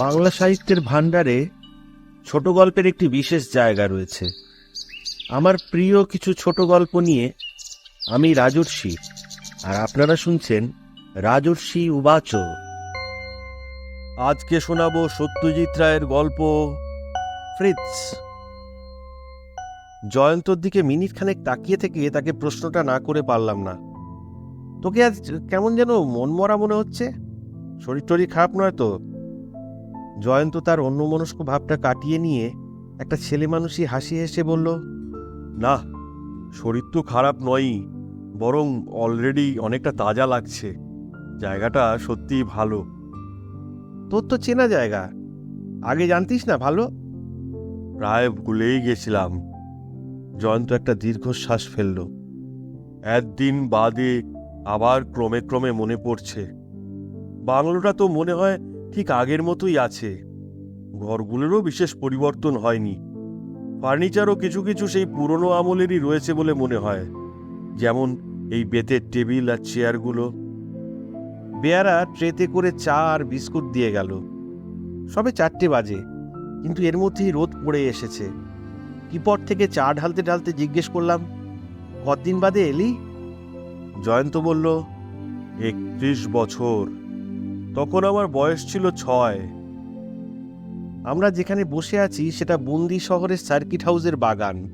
বাংলা সাহিত্যের ভাণ্ডারে ছোট গল্পের একটি বিশেষ জায়গা রয়েছে। আমার প্রিয় কিছু ছোট গল্প নিয়ে আমি রাজর্ষি, আর আপনারা শুনছেন রাজর্ষি উবাচ। আজকে শোনাবো সত্যজিৎ রায়ের গল্প ফ্রিটস জয়ন্তর দিকে মিনিট খানেক তাকিয়ে থেকে তাকে প্রশ্নটা না করে পারলাম না। তোকে আজ কেমন যেন মনমরা মনে হচ্ছে? শরীর টরীর খারাপ নয় তো? জয়ন্ত তার অন্যমনস্ক ভাবটা কাটিয়ে নিয়ে একটা ছেলে মানুষই হাসি হেসে বলল, না, শরীর তো খারাপ নয়ই, বরং অলরেডি অনেকটা তাজা লাগছে। জায়গাটা সত্যিই ভালো। তোর তো চেনা জায়গা। আগে জানতিস না ভালো? প্রায় ভুলেই গেছিলাম। জয়ন্ত একটা দীর্ঘশ্বাস ফেলল। একদিন বাদে আবার ক্রমে ক্রমে মনে পড়ছে। বাংলোটা তো মনে হয় ঠিক আগের মতোই আছে। ঘরগুলোরও বিশেষ পরিবর্তন হয়নি। ফার্নিচারও কিছু কিছু সেই পুরনো আমলেরই রয়েছে বলে মনে হয়। যেমন এই বেতের টেবিল আর চেয়ারগুলো। বেয়ারা ট্রেতে করে চা আর বিস্কুট দিয়ে গেল। সবে চারটে বাজে, কিন্তু এর মধ্যেই রোদ পড়ে এসেছে। কিপট থেকে চা ঢালতে ঢালতে জিজ্ঞেস করলাম, কতদিন বাদে এলি? জয়ন্ত বলল, একত্রিশ বছর। তখন আমার বয়স ছিল ছয়। আমরা যেখানে বসে আছি সেটা বন্দি শহরের সার্কিট হাউসের বাগান।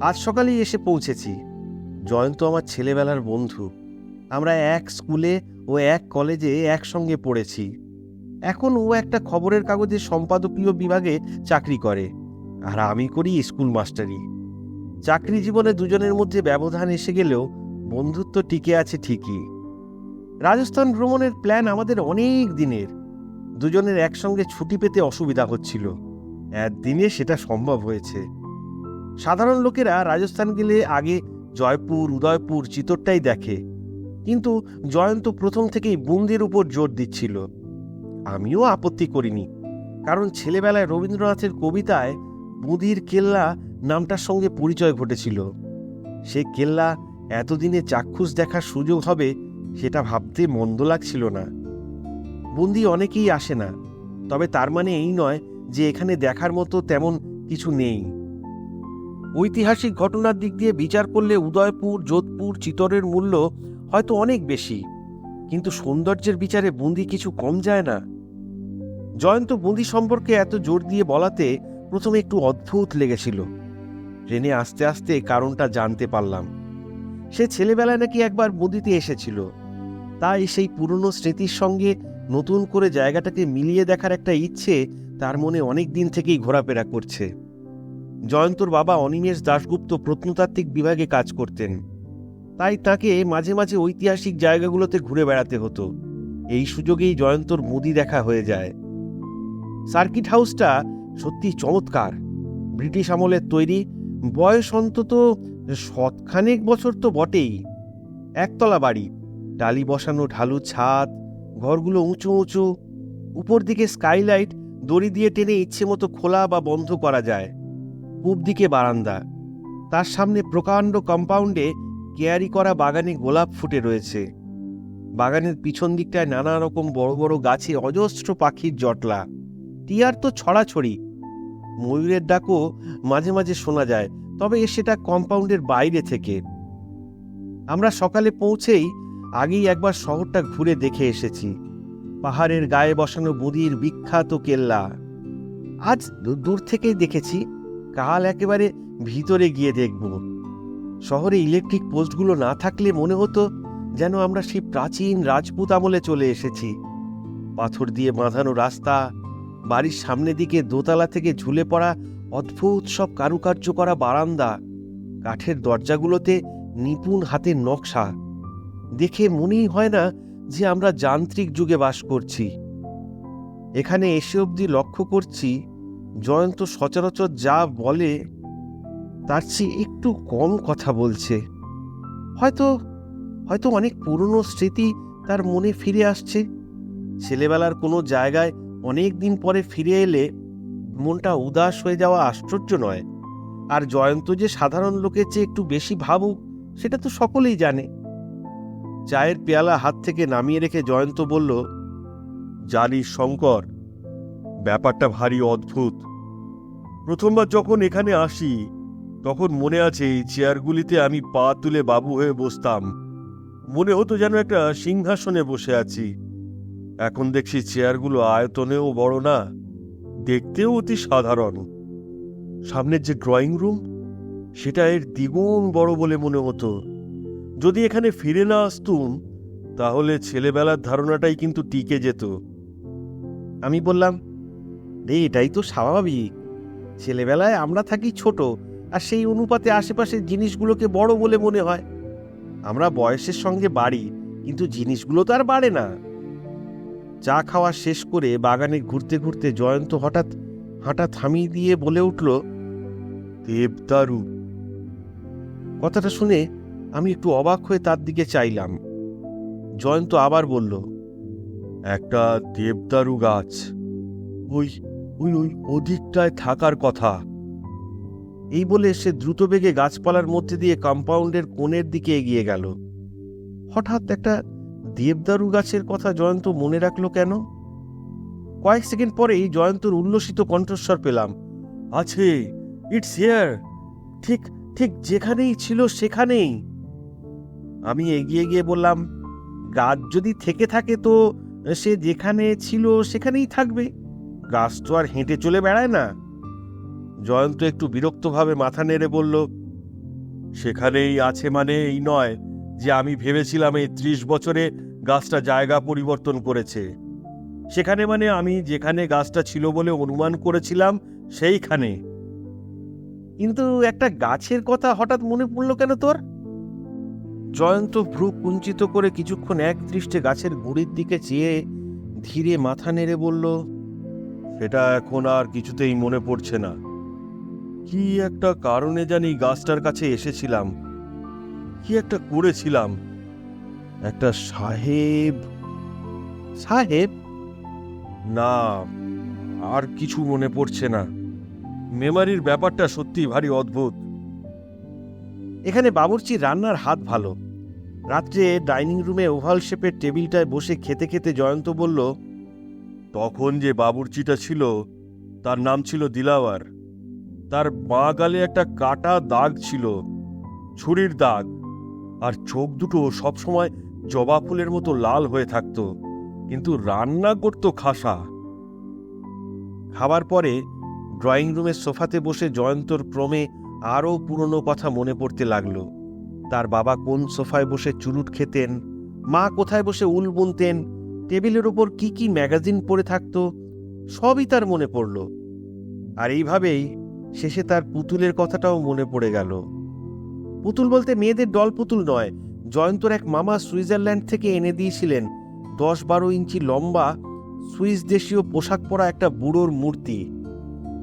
আজ সকালেই এসে পৌঁছেছি। জয়ন্ত আমার ছেলেবেলার বন্ধু। আমরা এক স্কুলে ও এক কলেজে একসঙ্গে পড়েছি। এখন ও একটা খবরের কাগজের সম্পাদকীয় বিভাগে চাকরি করে। আর আমি করি স্কুল মাস্টারি। চাকরি জীবনে দুজনের মধ্যে ব্যবধান এসে গেলেও বন্ধুত্ব টিকে আছে ঠিকই। রাজস্থান ভ্রমণের প্ল্যান আমাদের অনেক দিনের। দুজনের একসঙ্গে ছুটি পেতে অসুবিধা হচ্ছিল। একদিনে সেটা সম্ভব হয়েছে। সাধারণ লোকেরা রাজস্থান গেলে আগে জয়পুর, উদয়পুর, চিতরটাই দেখে। কিন্তু জয়ন্ত প্রথম থেকেই বুন্দির উপর জোর দিচ্ছিল। আমিও আপত্তি করিনি। কারণ ছেলেবেলায় রবীন্দ্রনাথের কবিতায় বুঁদির কেল্লা নামটার সঙ্গে পরিচয় ঘটেছিল। সে কেল্লা এতদিনে চাক্ষুষ দেখার সুযোগ হবে সেটা ভাবতে মন্দ লাগছিল না। বন্দি অনেকেই আসে না, তবে তার মানে এই নয় যে এখানে দেখার মতো তেমন কিছু নেই। ঐতিহাসিক ঘটনার দিক দিয়ে বিচার করলে উদয়পুর, যোধপুর, চিতরের মূল্য হয়তো অনেক বেশি, কিন্তু সৌন্দর্যের বিচারে বুন্দি কিছু কম যায় না। জয়ন্ত বুন্দি সম্পর্কে এত জোর দিয়ে বলাতে প্রথমে একটু অদ্ভুত লেগেছিল। ট্রেনে আস্তে আস্তে কারণটা জানতে পারলাম। সে ছেলেবেলায় নাকি একবার বুন্দিতে এসেছিল। তাই সেই পুরনো স্মৃতির সঙ্গে নতুন করে জায়গাটাকে মিলিয়ে দেখার একটা ইচ্ছে তার মনে অনেক দিন থেকেই ঘোরাফেরা করছে। জয়ন্তর বাবা অনিমেষ দাশগুপ্ত প্রত্নতাত্ত্বিক বিভাগে কাজ করতেন। তাই তাকে মাঝে মাঝে ঐতিহাসিক জায়গাগুলোতে ঘুরে বেড়াতে হতো। এই সুযোগেই জয়ন্তর মুদি দেখা হয়ে যায়। সার্কিট হাউসটা সত্যি চমৎকার। ব্রিটিশ আমলের তৈরি, বয়স অন্তত শতখানেক বছর তো বটেই। একতলা বাড়ি। টালি বসানো ঢালু ছাদ, ঘরগুলো উঁচু উঁচু। উপর দিকে স্কাইলাইট দড়ি দিয়ে টেনে ইচ্ছে মতো খোলা বা বন্ধ করা যায়। পূব দিকে বারান্দা। তার সামনে প্রকাণ্ড কম্পাউন্ডে কেয়ারি করা বাগানে গোলাপ ফুটে রয়েছে। বাগানের পিছন দিকটায় নানা রকম বড় বড় গাছে অজস্র পাখির জটলা। টিয়ার তো ছড়াছড়ি। ময়ূরের ডাকও মাঝে মাঝে শোনা যায়, তবে সেটা কম্পাউন্ডের বাইরে থেকে। আমরা সকালে পৌঁছেই আগেই একবার শহরটা ঘুরে দেখে এসেছি। পাহাড়ের গায়ে বসানো বুদির বিখ্যাত কেল্লা। আজ দূর থেকেই দেখেছি, কাল একেবারে ভিতরে গিয়ে দেখব। শহরে ইলেকট্রিক পোস্টগুলো না থাকলে মনে হতো যেন আমরা সেই প্রাচীন রাজপুত আমলে চলে এসেছি। পাথর দিয়ে বাঁধানো রাস্তা, বাড়ির সামনে দিকে দোতলা থেকে ঝুলে পড়া অদ্ভুত সব কারুকার্য করা বারান্দা, কাঠের দরজাগুলোতে নিপুণ হাতের নকশা। দেখে মনেই হয় না যে আমরা যান্ত্রিক যুগে বাস করছি। এখানে এসে অবধি লক্ষ্য করছি, জয়ন্ত সচরাচর যা বলে, তার চেয়ে একটু কম কথা বলছে। হয়তো হয়তো অনেক পুরনো স্মৃতি তার মনে ফিরে আসছে। ছেলেবেলার কোনো জায়গায় অনেক দিন পরে ফিরে এলে মনটা উদাস হয়ে যাওয়া আশ্চর্য নয়। আর জয়ন্ত যে সাধারণ লোকের চেয়ে একটু বেশি ভাবুক, সেটা তো সকলেই জানে। চায়ের পেয়ালা হাত থেকে নামিয়ে রেখে জয়ন্ত বলল জানিস শঙ্কর, ব্যাপারটা ভারী অদ্ভুত। প্রথমবার যখন এখানে আসি, তখন মনে আছে এই চেয়ারগুলিতে আমি পা তুলে বাবু হয়ে বসতাম। মনে হতো যেন একটা সিংহাসনে বসে আছি। এখন দেখছি চেয়ারগুলো আয়তনেও বড় না, দেখতেও অতি সাধারণ। সামনের যে ড্রয়িং রুম, সেটা এর দ্বিগুণ বড় বলে মনে হতো। যদি এখানে ফিরে না আসতুম তাহলে ছেলেবেলার ধারণাটাই কিন্তু টিকে যেত। আমি বললাম রে এটাই তো স্বাভাবিক। ছেলেবেলায় আমরা থাকি ছোট আর সেই অনুপাতে আশেপাশের জিনিসগুলোকে বড় বলে মনে হয়। আমরা বয়সের সঙ্গে বাড়ি কিন্তু জিনিসগুলো তো আর বাড়ে না। চা খাওয়া শেষ করে বাগানে ঘুরতে ঘুরতে জয়ন্ত হঠাৎ হাঁটা থামিয়ে দিয়ে বলে উঠল দেবদারু। কথাটা শুনে আমি একটু অবাক হয়ে তার দিকে চাইলাম। জয়ন্ত আবার বলল, একটা দেবদারু গাছ। ওই ওই ওই অধিকটায় থাকার কথা। এই বলে সে দ্রুত বেগে গাছপালার মধ্যে দিয়ে কম্পাউন্ডের কোণের দিকে এগিয়ে গেল। হঠাৎ একটা দেবদারু গাছের কথা জয়ন্ত মনে রাখল কেন? কয়েক সেকেন্ড পরেই জয়ন্তর উল্লসিত কণ্ঠস্বর পেলাম, আছে, ইটস হিয়ার। ঠিক ঠিক যেখানেই ছিল সেখানেই। আমি এগিয়ে গিয়ে বললাম, গাছ যদি থেকে থাকে তো সে যেখানে ছিল সেখানেই থাকবে। গাছ তো আর হেঁটে চলে বেড়ায় না। জয়ন্ত একটু বিরক্তভাবে মাথা নেড়ে বলল, সেখানেই আছে মানে এই নয় যে আমি ভেবেছিলাম এই ত্রিশ বছরে গাছটা জায়গা পরিবর্তন করেছে। সেখানে মানে আমি যেখানে গাছটা ছিল বলে অনুমান করেছিলাম সেইখানে। কিন্তু একটা গাছের কথা হঠাৎ মনে পড়ল কেন তোর? জয়ন্ত ভ্রু কুঞ্চিত করে কিছুক্ষণ এক দৃষ্টে গাছের গুড়ির দিকে চেয়ে ধীরে মাথা নেড়ে বলল সেটা এখন আর কিছুতেই মনে পড়ছে না। কি একটা কারণে জানি গাছটার কাছে এসেছিলাম। কি একটা করেছিলাম। একটা সাহেব সাহেব? না আর কিছু মনে পড়ছে না। মেমারির ব্যাপারটা সত্যি ভারী অদ্ভুত। এখানে বাবুর্চির রান্নার হাত ভালো। রাত্রে ডাইনিং রুমে ওভাল শেপের টেবিলটায় বসে খেতে খেতে জয়ন্ত বলল, তখন যে বাবুর্চিটা ছিল, তার নাম ছিল দিলাওয়ার। তার বাঁ গালে একটা কাটা দাগ ছিল, ছুরির দাগ, আর চোখ দুটো সবসময় জবা ফুলের মতো লাল হয়ে থাকতো, কিন্তু রান্না করতো খাসা। খাবার পরে ড্রয়িং রুমের সোফাতে বসে জয়ন্তর ক্রমে আরও পুরনো কথা মনে পড়তে লাগল। তার বাবা কোন সোফায় বসে চুরুট খেতেন, মা কোথায় বসে উল বুনতেন, টেবিলের ওপর কি কি ম্যাগাজিন পড়ে থাকত, সবই তার মনে পড়ল। আর এইভাবেই শেষে তার পুতুলের কথাটাও মনে পড়ে গেল। পুতুল বলতে মেয়েদের ডল পুতুল নয়, জয়ন্তর এক মামা সুইজারল্যান্ড থেকে এনে দিয়েছিলেন। দশ বারো ইঞ্চি লম্বা, সুইস দেশীয় পোশাক পরা একটা বুড়োর মূর্তি।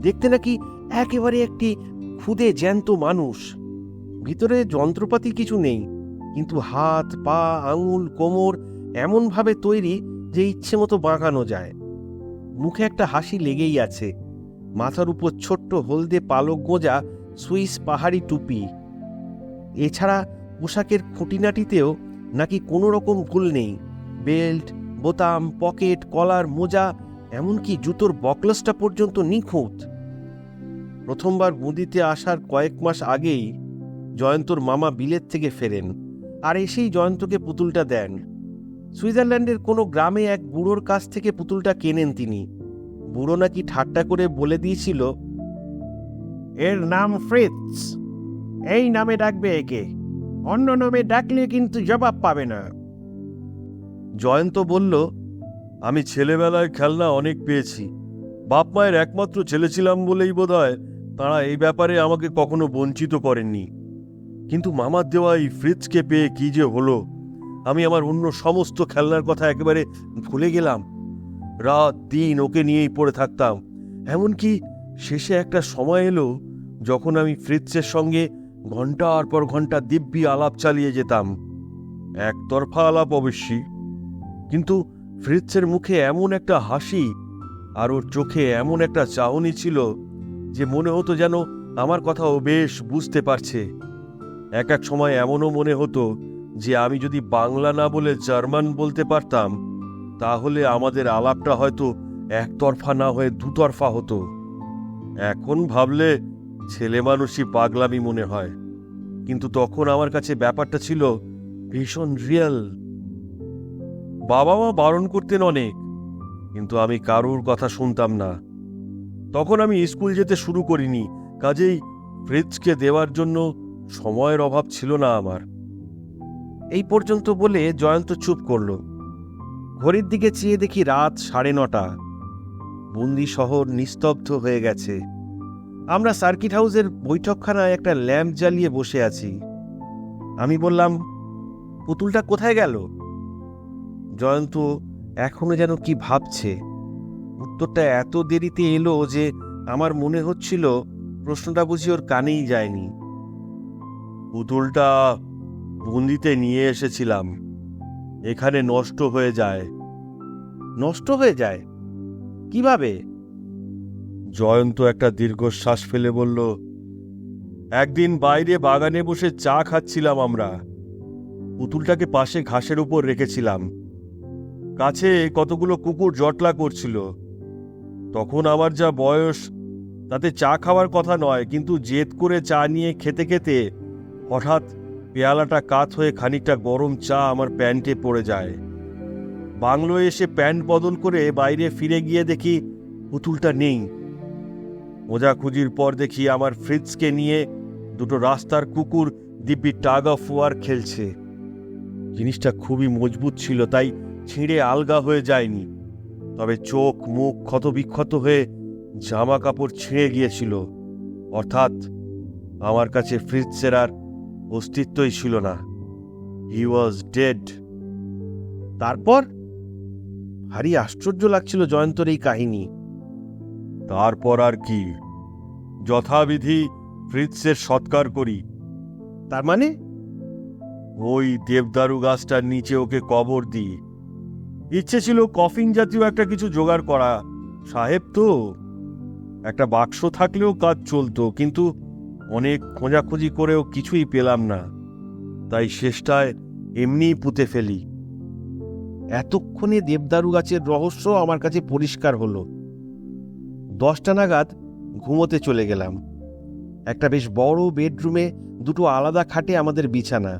দেখতে নাকি একেবারে একটি খুদে জ্যান্ত মানুষ। ভিতরে যন্ত্রপাতি কিছু নেই, কিন্তু হাত, পা, আঙুল, কোমর এমনভাবে তৈরি যে ইচ্ছে মতো বাঁকানো যায়। মুখে একটা হাসি লেগেই আছে। মাথার উপর ছোট্ট হলদে পালক গোঁজা সুইস পাহাড়ি টুপি। এছাড়া পোশাকের খুঁটিনাটিতেও নাকি কোনো রকম ভুল নেই। বেল্ট, বোতাম, পকেট, কলার, মোজা, এমনকি জুতোর বকলসটা পর্যন্ত নিখুঁত। প্রথমবার মুদিতে আসার কয়েক মাস আগেই জয়ন্তর মামা বিলেত থেকে ফেরেন আর এসেই জয়ন্তকে পুতুলটা দেন। সুইজারল্যান্ডের কোনো গ্রামে এক বুড়োর কাছ থেকে পুতুলটা কেনেন তিনি। বুড়ো নাকি ঠাট্টা করে বলে দিয়েছিল, এর নাম ফ্রিটস এই নামে ডাকবে একে। অন্য নামে ডাকলে কিন্তু জবাব পাবে না। জয়ন্ত বলল, আমি ছেলেবেলায় খেলনা অনেক পেয়েছি। বাপ মায়ের একমাত্র ছেলে ছিলাম বলেই বোধহয় তারা এই ব্যাপারে আমাকে কখনো বঞ্চিত করেননি। কিন্তু মামার দেওয়া এই ফ্রিজকে পেয়ে কি যে হলো, আমি আমার অন্য সমস্ত খেলনার কথা একেবারে ভুলে গেলাম। রাত, দিন ওকে নিয়েই পড়ে থাকতাম। এমনকি শেষে একটা সময় এলো যখন আমি ফ্রিজের সঙ্গে ঘণ্টার পর ঘণ্টা দিব্যি আলাপ চালিয়ে যেতাম। একতরফা আলাপ অবশ্যই কিন্তু ফ্রিৎসের মুখে এমন একটা হাসি আর ওর চোখে এমন একটা চাহনি ছিল যে মনে হতো যেন আমার কথাও বেশ বুঝতে পারছে। এক এক সময় এমনও মনে হতো যে আমি যদি বাংলা না বলে জার্মান বলতে পারতাম, তাহলে আমাদের আলাপটা হয়তো একতরফা না হয়ে দুতরফা হতো। এখন ভাবলে ছেলে মানুষই পাগলামি মনে হয়। কিন্তু তখন আমার কাছে ব্যাপারটা ছিল ভীষণ রিয়েল। বাবা মা বারণ করতেন অনেক, কিন্তু আমি কারুর কথা শুনতাম না। তখন আমি স্কুল যেতে শুরু করিনি, কাজেই ফ্রিজকে দেওয়ার জন্য সময়ের অভাব ছিল না আমার। এই পর্যন্ত বলে জয়ন্ত চুপ করল। ঘড়ির দিকে চেয়ে দেখি রাত সাড়ে নটা। বন্দি শহর নিস্তব্ধ হয়ে গেছে। আমরা সার্কিট হাউসের বৈঠকখানায় একটা ল্যাম্প জ্বালিয়ে বসে আছি। আমি বললাম, পুতুলটা কোথায় গেল? জয়ন্ত এখনও যেন কি ভাবছে। উত্তরটা এত দেরিতে এলো যে আমার মনে হচ্ছিল প্রশ্নটা বুঝি ওর কানেই যায়নি। পুতুলটা বন্দিতে নিয়ে এসেছিলাম। এখানে নষ্ট হয়ে যায়। নষ্ট হয়ে যায়? কীভাবে? জয়ন্ত একটা দীর্ঘশ্বাস ফেলে বলল, একদিন বাইরে বাগানে বসে চা খাচ্ছিলাম আমরা। পুতুলটাকে পাশে ঘাসের উপর রেখেছিলাম। কাছে কতগুলো কুকুর জটলা করছিল। তখন আমার যা বয়স, তাতে চা খাওয়ার কথা নয়, কিন্তু জেদ করে চা নিয়ে খেতে খেতে হঠাৎ পেয়ালাটা কাত হয়ে খানিকটা গরম চা আমার প্যান্টে পড়ে যায়। বাংলোয় এসে প্যান্ট বদল করে বাইরে ফিরে গিয়ে দেখি পুতুলটা নেই। খোঁজাখুঁজির পর দেখি আমার ফ্রিজকে নিয়ে দুটো রাস্তার কুকুর দিব্যি টাগ অফ ওয়ার খেলছে। জিনিসটা খুবই মজবুত ছিল, তাই ছিঁড়ে আলগা হয়ে যায়নি। তবে চোখ মুখ ক্ষতবিক্ষত হয়ে জামা কাপড় ছিঁড়ে গিয়েছিল। অর্থাৎ আমার কাছে ফ্রিজের আর অস্তিত্বই ছিল না। হি ওয়াজ ডেড তারপর? ভারী আশ্চর্য লাগছিল জয়ন্তর এই কাহিনী। তারপর আর কি? যথাবিধি ফ্রিজের সৎকার করি। তার মানে? ওই দেবদারু গাছটার নিচে ওকে কবর দিই। ইচ্ছে ছিল কফিন জাতীয় একটা কিছু জোগাড় করা। সাহেব তো, একটা বাক্স থাকলেও কাজ চলতো, কিন্তু অনেক খোঁজাখুঁজি করেও কিছুই পেলাম না। তাই শেষটায় এমনিই পুঁতে ফেলি। এতক্ষণে দেবদারু গাছের রহস্য আমার কাছে পরিষ্কার হলো। দশটা নাগাদ ঘুমোতে চলে গেলাম। একটা বেশ বড় বেডরুমে দুটো আলাদা খাটে আমাদের বিছানা।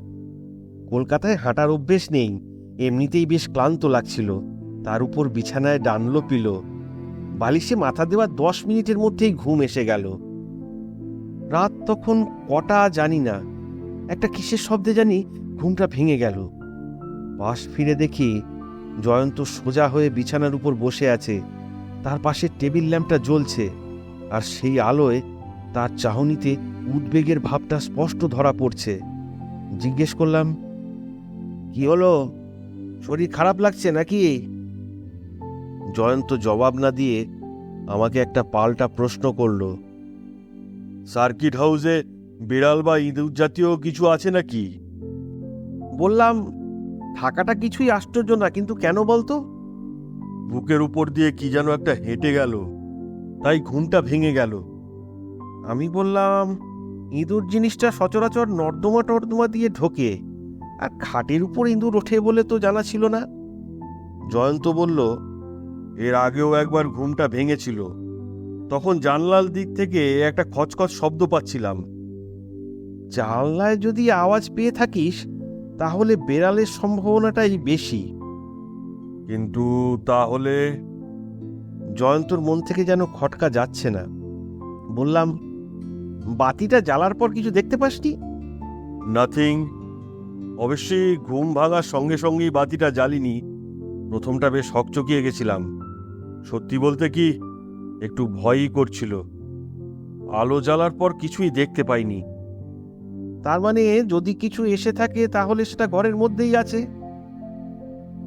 কলকাতায় হাঁটার অভ্যেস নেই। এমনিতেই বেশ ক্লান্ত লাগছিল। তার উপর বিছানায় ডানলো পিল। বালিশে মাথা দেওয়া দশ মিনিটের মধ্যেই ঘুম এসে গেল। রাত তখন কটা জানি না। একটা কিসের শব্দে জানি ঘুমটা ভেঙে গেল। পাশ ফিরে দেখি জয়ন্ত সোজা হয়ে বিছানার উপর বসে আছে। তার পাশে টেবিল ল্যাম্পটা জ্বলছে আর সেই আলোয় তার চাহনিতে উদ্বেগের ভাবটা স্পষ্ট ধরা পড়ছে। জিজ্ঞেস করলাম, কি হলো? শরীর খারাপ লাগছে নাকি? জয়ন্ত জবাব না দিয়ে আমাকে একটা পাল্টা প্রশ্ন করল। সার্কিট হাউসে বিড়াল বা ইঁদুর জাতীয় কিছু আছে নাকি? বললাম থাকাটা কিছুই আশ্চর্য না কিন্তু কেন বলতো? বুকের উপর দিয়ে কি যেন একটা হেঁটে গেল তাই ঘুমটা ভেঙে গেল। আমি বললাম ইঁদুর জিনিসটা সচরাচর নর্দমা টর্দমা দিয়ে ঢোকে। আর খাটের উপর ইঁদুর ওঠে বলে তো জানা ছিল না। জয়ন্ত বলল এর আগেও একবার ঘুমটা ভেঙেছিল। তখন জানলার দিক থেকে একটা খচখচ শব্দ পাচ্ছিলাম। জানলায় যদি আওয়াজ পেয়ে থাকিস তাহলে বেড়ালের সম্ভাবনাটাই বেশি। কিন্তু তাহলে? জয়ন্তর মন থেকে যেন খটকা যাচ্ছে না। বললাম বাতিটা জ্বালার পর কিছু দেখতে পাসনি? নাথিং অবশ্যই ঘুম ভাঙার সঙ্গে সঙ্গেই বাতিটা জ্বালিনি। প্রথমটা বেশ হকচকিয়ে গেছিলাম। সত্যি বলতে কি একটু ভয়ই করছিল। আলো জ্বালার পর কিছুই দেখতে পাইনি। তার মানে যদি কিছু এসে থাকে তাহলে সেটা ঘরের মধ্যেই আছে?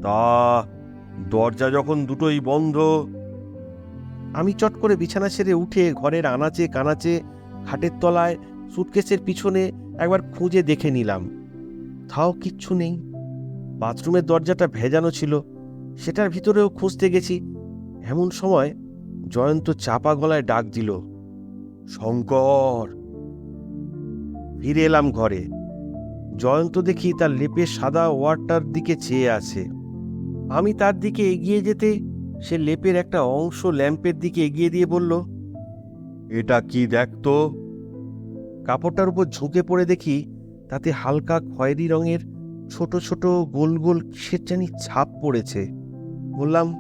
তা দরজা যখন দুটোই বন্ধ। আমি চট করে বিছানা ছেড়ে উঠে ঘরের আনাচে কানাচে খাটের তলায় সুটকেসের পিছনে একবার খুঁজে দেখে নিলাম। তাও কিচ্ছু নেই। বাথরুমের দরজাটা ভেজানো ছিল, সেটার ভিতরেও খুঁজতে গেছি। এমন সময় জয়ন্ত চাপা গলায় ডাক দিল, শঙ্কর! ফিরে এলাম ঘরে। জয়ন্ত দেখি তার লেপে সাদা ওয়ারটার দিকে চেয়ে আছে। আমি তার দিকে এগিয়ে যেতে সে লেপের একটা অংশ ল্যাম্পের দিকে এগিয়ে দিয়ে বলল, এটা কি দেখতো? কাপড়টার উপর ঝুঁকে পড়ে দেখি তাতে হালকা খয়েরি রঙের ছোট ছোট গোল গোল কিসের জানি ছাপ পড়েছে। বললাম,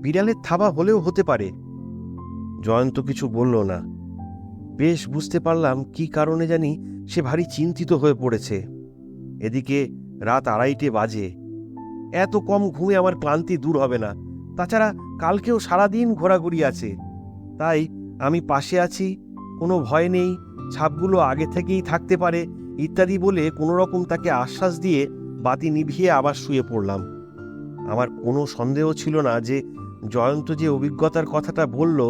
বিড়ালের থাবা হলেও হতে পারে। জয়ন্ত কিছু বলল না। বেশ বুঝতে পারলাম কি কারণে জানি সে ভারী চিন্তিত হয়ে পড়েছে। এদিকে রাত আড়াইটে বাজে। এত কম ঘুমে আমার ক্লান্তি দূর হবে না। তাছাড়া কালকেও সারাদিন ঘোরাঘুরি আছে। তাই আমি পাশে আছি, কোনো ভয় নেই, ছাপগুলো আগে থেকেই থাকতে পারে ইত্যাদি বলে কোনো রকম তাকে আশ্বাস দিয়ে বাতি নিভিয়ে আবার শুয়ে পড়লাম। আমার কোনো সন্দেহ ছিল না যে জয়ন্ত যে অভিজ্ঞতার কথাটা বলল,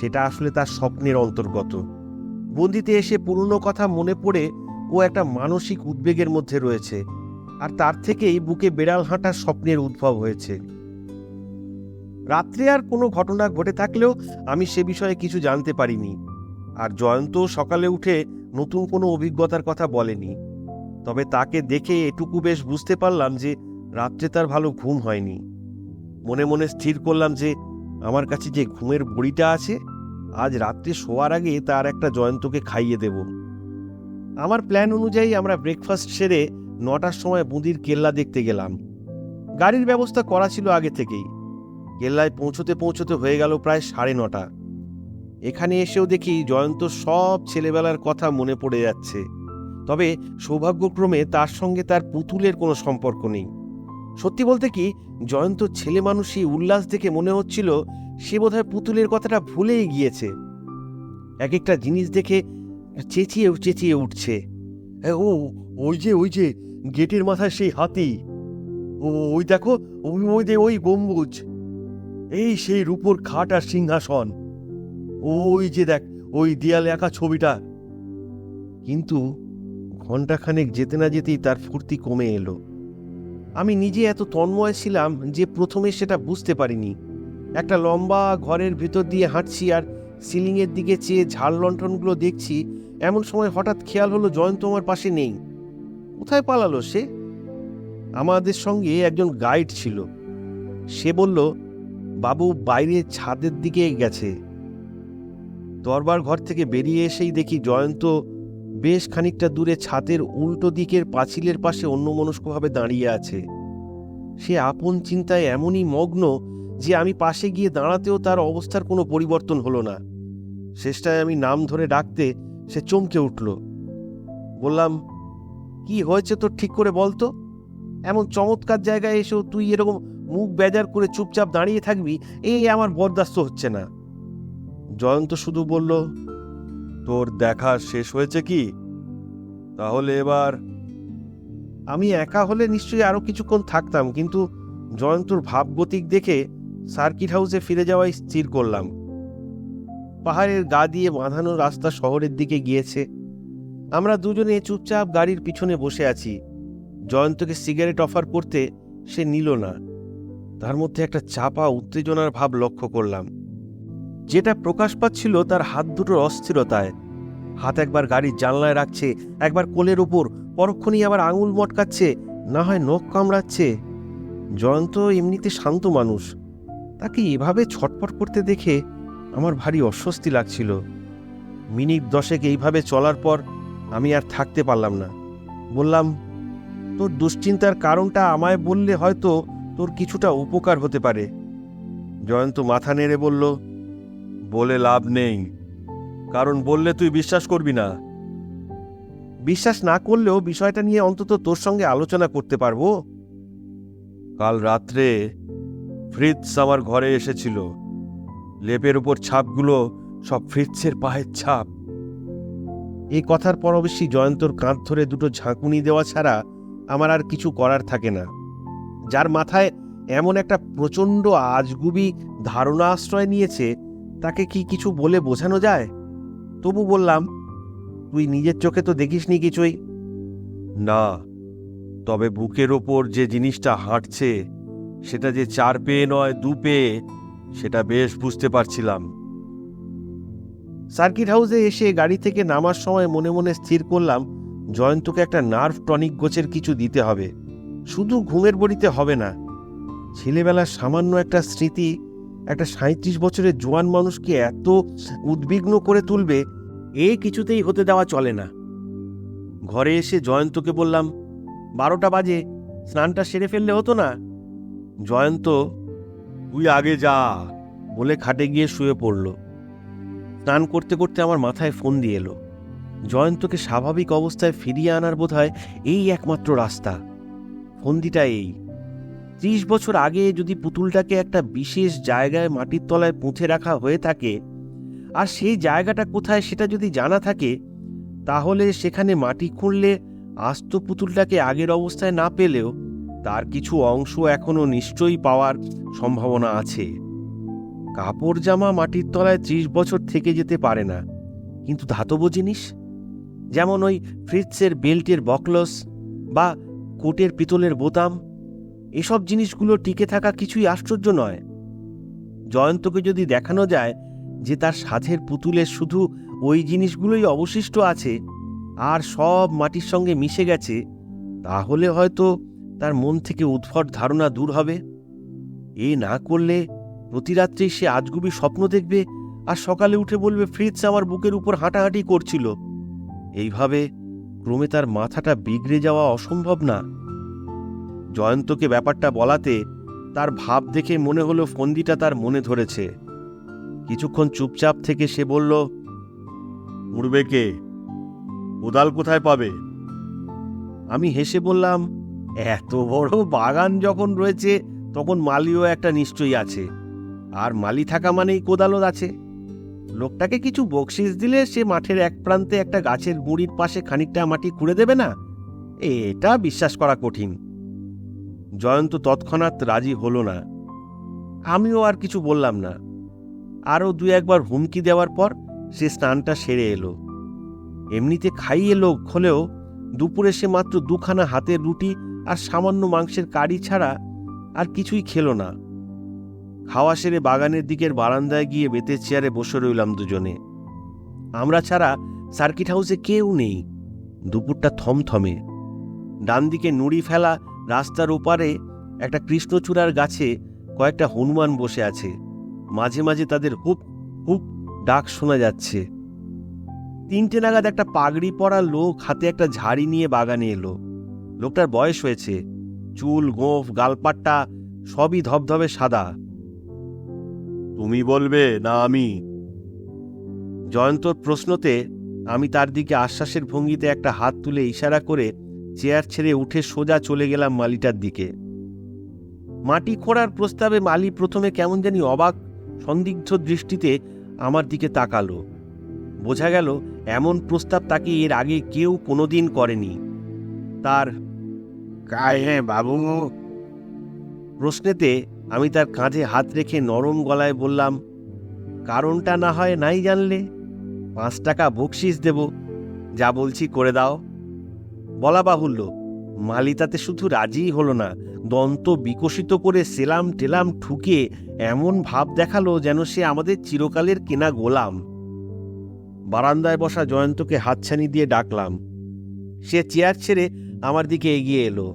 সেটা আসলে তার স্বপ্নের অন্তর্গত। বন্দিতে এসে পুরনো কথা মনে পড়ে ও একটা মানসিক উদ্বেগের মধ্যে রয়েছে, আর তার থেকেই বুকে বেড়াল হাঁটার স্বপ্নের উদ্ভব হয়েছে। রাত্রে আর কোনো ঘটনা ঘটে থাকলেও আমি সে বিষয়ে কিছু জানতে পারিনি, আর জয়ন্ত সকালে উঠে নতুন কোনো অভিজ্ঞতার কথা বলেনি। তবে তাকে দেখে এটুকু বেশ বুঝতে পারলাম যে রাত্রে তার ভালো ঘুম হয়নি। মনে মনে স্থির করলাম যে আমার কাছে যে ঘুমের বড়িটা আছে, আজ রাত্রে শোয়ার আগে তার একটা জয়ন্তকে খাইয়ে দেব। আমার প্ল্যান অনুযায়ী আমরা ব্রেকফাস্ট সেরে নটার সময় বুঁদির কেল্লা দেখতে গেলাম। গাড়ির ব্যবস্থা করা ছিল আগে থেকেই। কেল্লায় পৌঁছতে পৌঁছতে হয়ে গেল প্রায় সাড়ে নটা। এখানে এসেও দেখি জয়ন্ত সব ছেলেবেলার কথা মনে পড়ে যাচ্ছে। তবে সৌভাগ্যক্রমে তার সঙ্গে তার পুতুলের কোনো সম্পর্ক নেই। সত্যি বলতে কি, জয়ন্ত ছেলে মানুষই উল্লাস দেখে মনে হচ্ছিল সে বোধহয় পুতুলের কথাটা ভুলেই গিয়েছে। এক একটা জিনিস দেখে চেঁচিয়ে চেঁচিয়ে উঠছে। ও, ওই যে ওই যে, গেটের মাথায় সেই হাতি। ও, ওই দেখো, ওই ওই ওই গম্বুজ। এই সেই রূপোর খাট আর সিংহাসন। ওই যে দেখ, ওই দেয়ালে আঁকা ছবিটা। কিন্তু ঘন্টাখানেক যেতে না যেতেই তার ফুর্তি কমে এলো। আমি নিজে এত তন্ময় ছিলাম যে প্রথমে সেটা বুঝতে পারিনি। একটা লম্বা ঘরের ভেতর দিয়ে হাঁটছি আর সিলিংয়ের দিকে চেয়ে ঝাড় লণ্ঠনগুলো দেখছি, এমন সময় হঠাৎ খেয়াল হলো জয়ন্ত আমার পাশে নেই। কোথায় পালালো সে? আমাদের সঙ্গে একজন গাইড ছিল। সে বলল, বাবু বাইরে ছাদের দিকে গেছে। দরবার ঘর থেকে বেরিয়ে এসেই দেখি জয়ন্ত বেশ খানিকটা দূরে ছাদের উল্টো দিকের পাঁচিলের পাশে অন্যমনস্কভাবে দাঁড়িয়ে আছে। সে আপন চিন্তায় এমনই মগ্ন যে আমি পাশে গিয়ে দাঁড়াতেও তার অবস্থার কোনো পরিবর্তন হলো না। শেষটায় আমি নাম ধরে ডাকতে সে চমকে উঠল। বললাম, কি হয়েছে তোর ঠিক করে বলতো এমন চমৎকার জায়গায় এসেও তুই এরকম মুখ বেজার করে চুপচাপ দাঁড়িয়ে থাকবি এই আমার বরদাস্ত হচ্ছে না। জয়ন্ত শুধু বলল, তোর দেখা শেষ হয়েছে কি? তাহলে এবার আমি একা হলে নিশ্চয়ই আরও কিছুক্ষণ থাকতাম, কিন্তু জয়ন্তর ভাবগতিক দেখে সার্কিট হাউসে ফিরে যাওয়াই স্থির করলাম। পাহাড়ের গা দিয়ে বাঁধানো রাস্তা শহরের দিকে গিয়েছে। আমরা দুজনে চুপচাপ গাড়ির পিছনে বসে আছি। জয়ন্তকে সিগারেট অফার করতে সে নিল না। তার মধ্যে একটা চাপা উত্তেজনার ভাব লক্ষ্য করলাম। যেটা প্রকাশ পাচ্ছিল তার হাত দুটোর অস্থিরতায়। হাত একবার গাড়ির জানলায় রাখছে, একবার কোলের উপর, পরক্ষণেই আবার আঙুল মটকাচ্ছে, না হয় নখ কামড়াচ্ছে। জয়ন্ত এমনিতে শান্ত মানুষ। তাকে এভাবে ছটফট করতে দেখে আমার ভারী অস্বস্তি লাগছিল। মিনিট দশেক এইভাবে চলার পর আমি আর থাকতে পারলাম না। বললাম, তোর দুশ্চিন্তার কারণটা আমায় বললে হয়তো তোর কিছুটা উপকার হতে পারে। জয়ন্ত মাথা নেড়ে বলল বলে লাভ নেই। কারণ বললে তুই বিশ্বাস করবি না। বিশ্বাস না করলেও বিষয়টা নিয়ে অন্তত তোর সঙ্গে আলোচনা করতে পারব? কাল রাত্রে ফ্রিৎস আমার ঘরে এসেছিল। লেপের উপর ছাপগুলো সব ফ্রিৎসের পায়ের ছাপ। এই কথার পর অবশ্যই জয়ন্তর কাঁধ ধরে দুটো ঝাঁকুনি দেওয়া ছাড়া আমার আর কিছু করার থাকে না। যার মাথায় এমন একটা প্রচণ্ড আজগুবি ধারণা আশ্রয় নিয়েছে তাকে কি কিছু বলে বোঝানো যায়? তবু বললাম তুই নিজের চোখে তো দেখিসনি কিছুই। না তবে বুকের ওপর যে জিনিসটা হাঁটছে সেটা যে চার পেয়ে নয় দু পেয়ে সেটা বেশ বুঝতে পারছিলাম। সার্কিট হাউসে এসে গাড়ি থেকে নামার সময় মনে মনে স্থির করলাম জয়ন্তকে একটা নার্ভ টনিক গোছের কিছু দিতে হবে। শুধু ঘুমের বড়িতে হবে না ছেলেবেলার সামান্য একটা স্মৃতি একটা সাঁত্রিশ বছরের জোয়ান মানুষকে এত উদ্বিগ্ন করে তুলবে, এ কিছুতেই হতে দেওয়া চলে না। ঘরে এসে জয়ন্তকে বললাম, বারোটা বাজে, স্নানটা সেরে ফেললে হতো না? জয়ন্ত, তুই আগে যা, বলে খাটে গিয়ে শুয়ে পড়ল। স্নান করতে করতে আমার মাথায় ফোন দিয়ে এলো। জয়ন্তকে স্বাভাবিক অবস্থায় ফিরিয়ে আনার বোধহয় এই একমাত্র রাস্তা। ফন্দিটা এই। ত্রিশ বছর আগে যদি পুতুলটাকে একটা বিশেষ জায়গায় মাটির তলায় পুঁথে রাখা হয়ে থাকে, আর সেই জায়গাটা কোথায় সেটা যদি জানা থাকে, তাহলে সেখানে মাটি খুঁড়লে আস্ত পুতুলটাকে আগের অবস্থায় না পেলেও তার কিছু অংশ এখনও নিশ্চয়ই পাওয়ার সম্ভাবনা আছে। কাপড় জামা মাটির তলায় ত্রিশ বছর থেকে যেতে পারে না, কিন্তু ধাতব জিনিস? যেমন ওই ফ্রিটসের বেল্টের বকলস বা কোটের পিতলের বোতাম এসব জিনিসগুলো টিকে থাকা কিছুই আশ্চর্য নয়। জয়ন্তকে যদি দেখানো যায় যে তার সাধের পুতুলের শুধু ওই জিনিসগুলোই অবশিষ্ট আছে আর সব মাটির সঙ্গে মিশে গেছে, তাহলে হয়তো তার মন থেকে উদ্ভট ধারণা দূর হবে। এ না করলে প্রতি রাত্রেই সে আজগুবি স্বপ্ন দেখবে আর সকালে উঠে বলবে, ফ্রিজ আমার বুকের উপর হাঁটাহাঁটি করছিল। এইভাবে ক্রমে তার মাথাটা বিগড়ে যাওয়া অসম্ভব না। জয়ন্তকে ব্যাপারটা বলাতে তার ভাব দেখে মনে হলো ফন্দিটা তার মনে ধরেছে। কিছুক্ষণ চুপচাপ থেকে সে বলল, উড়বে কে? কোদাল কোথায় পাবে? আমি হেসে বললাম, এত বড় বাগান যখন রয়েছে, তখন মালিও একটা নিশ্চয়ই আছে। আর মালি থাকা মানেই কোদালও আছে। লোকটাকে কিছু বকশিস দিলে সে মাঠের এক প্রান্তে একটা গাছের গুঁড়ির পাশে খানিকটা মাটি খুঁড়ে দেবে না? এটা বিশ্বাস করা কঠিন। জয়ন্ত তৎক্ষণাৎ রাজি হলো না। আমিও আর কিছু বললাম না। আরও দু একবার হুমকি দেওয়ার পর সে স্নানটা সেরে এলো। এমনিতে খাইয়ে লোক হলেও দুপুরে সে মাত্র দুখানা হাতের রুটি আর সামান্য মাংসের কারি ছাড়া আর কিছুই খেলো না। খাওয়া সেরে বাগানের দিকের বারান্দায় গিয়ে বেতের চেয়ারে বসে রইলাম দুজনে। আমরা ছাড়া সার্কিট হাউসে কেউ নেই। দুপুরটা থমথমে। ডান দিকে নুড়ি ফেলা রাস্তার ওপারে একটা কৃষ্ণচূড়ার গাছে কয়েকটা হনুমান বসে আছে। মাঝে মাঝে তাদের হুপ হুপ ডাক শোনা যাচ্ছে। তিনটে নাগাদ একটা পাগড়ি পরা লোক হাতে একটা ঝাড়ি নিয়ে বাগানে এলো। লোকটার বয়স হয়েছে। চুল গোঁফ গালপাট্টা সবই ধবধবে সাদা। তুমি বলবে না আমি। জয়ন্তর প্রশ্নতে আমি তার দিকে আশ্বাসের ভঙ্গিতে একটা হাত তুলে ইশারা করে চেয়ার ছেড়ে উঠে সোজা চলে গেলাম মালিটার দিকে। মাটি খোঁড়ার প্রস্তাবে মালি প্রথমে কেমন জানি অবাক সন্দিগ্ধ দৃষ্টিতে আমার দিকে তাকালো। বোঝা গেল এমন প্রস্তাব তাকে এর আগে কেউ কোনোদিন করেনি। তার কাহে বাবু? প্রশ্নেতে আমি তার কাঁধে হাত রেখে নরম গলায় বললাম কারণটা না হয় নাই জানলে? পাঁচ টাকা বকশিস দেব। যা বলছি করে দাও। বলা বাহুল্য মালি তাতে শুধু রাজিই হলো না, দন্ত বিকশিত করে সেলাম টেলাম ঠুকে এমন ভাব দেখাল যেন সে আমাদের চিরকালের কেনা গোলাম। বারান্দায় বসা জয়ন্তকে হাতছানি দিয়ে ডাকলাম, সে চেয়ার ছেড়ে আমার দিকে এগিয়ে এলো।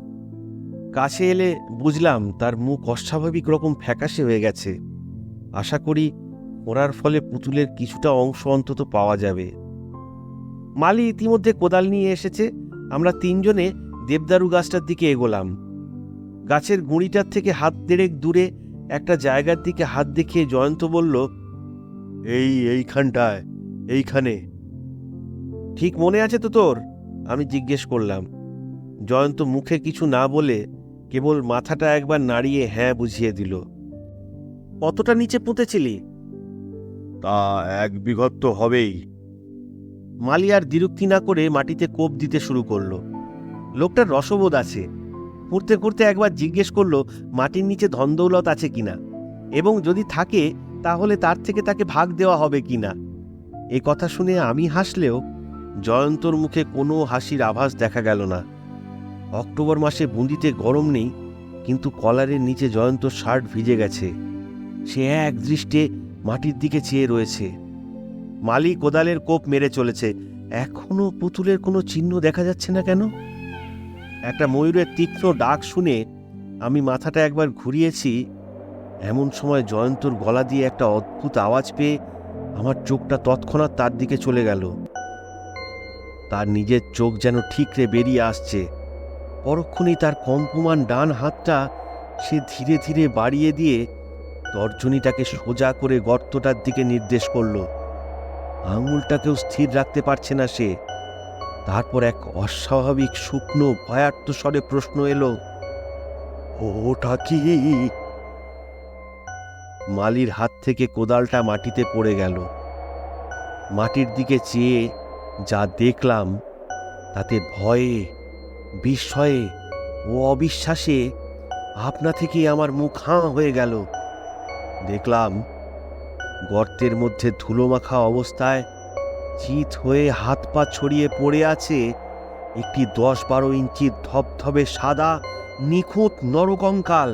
কাছে এলে বুঝলাম তার মুখ অস্বাভাবিক রকম ফ্যাকাশে হয়ে গেছে। আশা করি ওরার ফলে পুতুলের কিছুটা অংশ অন্তত পাওয়া যাবে। মালি ইতিমধ্যে কোদাল নিয়ে এসেছে আমরা তিনজনে দেবদারু গাছটার দিকে এগোলাম। গাছের গুঁড়িটার থেকে হাত দেড়েক দূরে একটা জায়গার দিকে হাত দেখিয়ে জয়ন্ত বলল, এই এইখানটায়, এইখানে। ঠিক মনে আছে তো তোর? আমি জিজ্ঞেস করলাম। জয়ন্ত মুখে কিছু না বলে কেবল মাথাটা একবার নাড়িয়ে হ্যাঁ বুঝিয়ে দিল। কতটা নিচে পুঁতেছিলি? তা এক বিঘত হবেই। মালি আর দ্বিরুক্তি না করে মাটিতে কোপ দিতে শুরু করল। লোকটার রসবোধ আছে। করতে করতে একবার জিজ্ঞেস করল, মাটির নিচে ধনদৌলত আছে কিনা? এবং যদি থাকে, তাহলে তার থেকে তাকে ভাগ দেওয়া হবে কিনা? এ কথা শুনে আমি হাসলেও, জয়ন্তর মুখে কোনো হাসির আভাস দেখা গেল না। অক্টোবর মাসে বুঁদিতে গরম নেই, কিন্তু কলারের নিচে জয়ন্তর শার্ট ভিজে গেছে। সে এক দৃষ্টে মাটির দিকে চেয়ে রয়েছে। মালি কোদালের কোপ মেরে চলেছে। এখনও পুতুলের কোনো চিহ্ন দেখা যাচ্ছে না কেন? একটা ময়ূরের তীক্ষ্ণ ডাক শুনে আমি মাথাটা একবার ঘুরিয়েছি। এমন সময় জয়ন্তর গলা দিয়ে একটা অদ্ভুত আওয়াজ পেয়ে আমার চোখটা তৎক্ষণাৎ তার দিকে চলে গেল। তার নিজের চোখ যেন ঠিকরে বেরিয়ে আসছে। পরক্ষণেই তার কম্পমান ডান হাতটা সে ধীরে ধীরে বাড়িয়ে দিয়ে তর্জনীটাকে সোজা করে গর্তটার দিকে নির্দেশ করল। আঙুলটাকেও স্থির রাখতে পারছে না সে। তারপর এক অস্বাভাবিক শুকনো ভয়ার্ত স্বরে প্রশ্ন এলো, ওটা কি? মালির হাত থেকে কোদালটা মাটিতে পড়ে গেল। মাটির দিকে চেয়ে যা দেখলাম, তাতে ভয়ে, বিস্ময়ে ও অবিশ্বাসে আপনা থেকেই আমার মুখ হাঁ হয়ে গেল। দেখলাম গর্তের মধ্যে ধুলোমাখা অবস্থায় চিত হয়ে হাত পা ছড়িয়ে পড়ে আছে একটি দশ বারো ইঞ্চির ধবধবে সাদা, নিখুঁত নরকঙ্কাল।